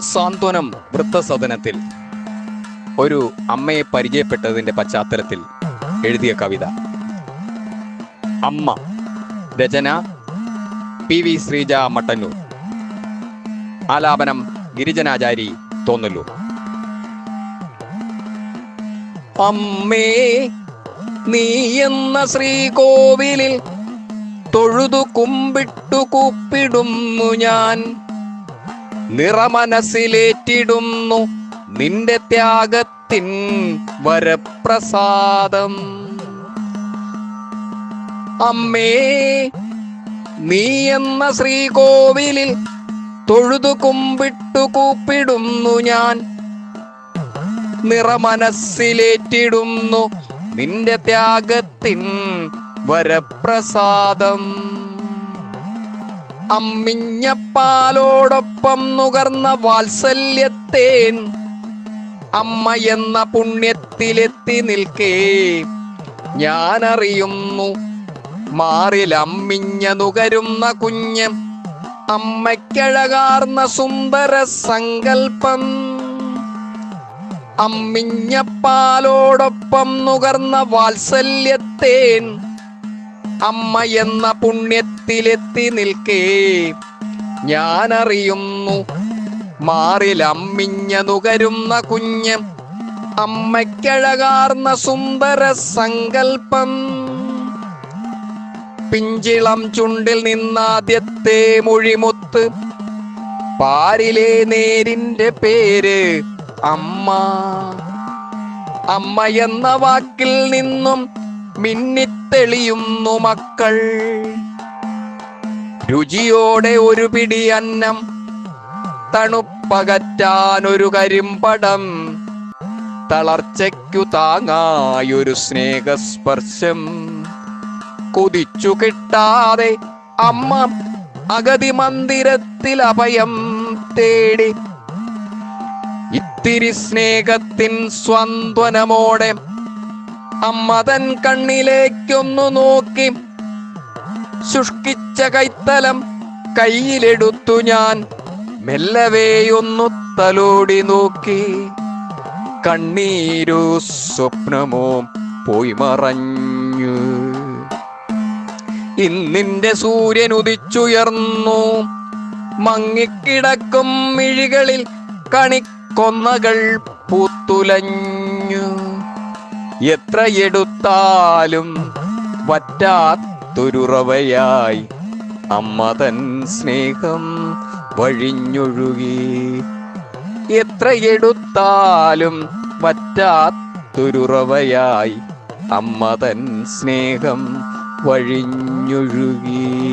സാന്ത്വനം വൃത്തസദനത്തിൽ ഒരു അമ്മയെ പരിചയപ്പെട്ടതിന്റെ പശ്ചാത്തലത്തിൽ എഴുതിയ കവിത. അമ്മ രചന പി വി ശ്രീജ മട്ടന്നൂർ. ആലാപനം ഗിരിജനാചാരി തോന്നല്ലൂർ. അമ്മേ നീ എന്ന ശ്രീകോവിലിൽ തൊഴുതു കുമ്പിട്ടു കൂപ്പിടുന്നു ഞാൻ. നിറമനസ്സിലേറ്റിടുന്നു നിന്റെ ത്യാഗത്തിൻ വരപ്രസാദം. അമ്മേ നീ എന്ന ശ്രീകോവിലിൽ തൊഴുതു കുമ്പിട്ടു കൂപ്പിടുന്നു ഞാൻ. നിറമനസ്സിലേറ്റിടുന്നു നിന്റെ ത്യാഗത്തിൻ വരപ്രസാദം. അമ്മിഞ്ഞപ്പാലോടൊപ്പം നുകർന്ന വാത്സല്യത്തേൻ അമ്മ എന്ന പുണ്യത്തിലെത്തി നിൽക്കേ. ഞാനറിയുന്നു മാറിൽ അമ്മിഞ്ഞ നുകരുന്ന കുഞ്ഞ് അമ്മയ്ക്കഴകാർന്ന സുന്ദര സങ്കൽപ്പം. അമ്മിഞ്ഞപ്പാലോടൊപ്പം നുകർന്ന വാത്സല്യത്തേൻ അമ്മ എന്ന പുണ്യത്തിലെത്തി നിൽക്കേ. ഞാൻ അറിയുന്നു മാറിൽ അമ്മിഞ്ഞ നുകരുന്ന കുഞ്ഞ് അമ്മയ്ക്കഴകാർന്ന സുന്ദര സങ്കൽപ്പം. പിഞ്ചിളം ചുണ്ടിൽ നിന്നാദ്യത്തെ മൊഴിമുത്ത്. പാരിലെ നേരിന്റെ പേര് അമ്മ. അമ്മ എന്ന വാക്കിൽ നിന്നും മിന്നിത്തെളിയുന്നു മക്കൾ. രുചിയോടെ ഒരു പിടി അന്നം തണുപ്പകറ്റാൻ ഒരു കരിമ്പടം. തളർച്ചയ്ക്കു താങ്ങായൊരു സ്നേഹസ്പർശം. കൊതിച്ചു കിട്ടാതെ അമ്മ അഗതി മന്ദിരത്തിൽ അഭയം തേടി. ഇത്തിരി സ്നേഹത്തിൻ സ്വന്ത്വനമോടെ അമ്മതൻ കണ്ണിലേക്കൊന്നു നോക്കി. ശുഷ്കിച്ച കൈത്തലം കയ്യിലെടുത്തു ഞാൻ. മെല്ലവേയൊന്നു തലോടി നോക്കി. കണ്ണീരു സ്വപ്നമോ പോയി മറഞ്ഞു. ഇന്നിന്റെ സൂര്യൻ ഉദിച്ചുയർന്നു. മങ്ങിക്കിടക്കും മിഴികളിൽ കണിക്കൊന്നകൾ പൂത്തുലഞ്ഞു. എത്ര എടുത്താലും വറ്റാത്തൊരുറവയായി. അമ്മ തൻ സ്നേഹം വഴിഞ്ഞൊഴുകി. എത്ര എടുത്താലും വറ്റാത്തൊരുറവയായി. അമ്മ തൻ സ്നേഹം വഴിഞ്ഞൊഴുകി.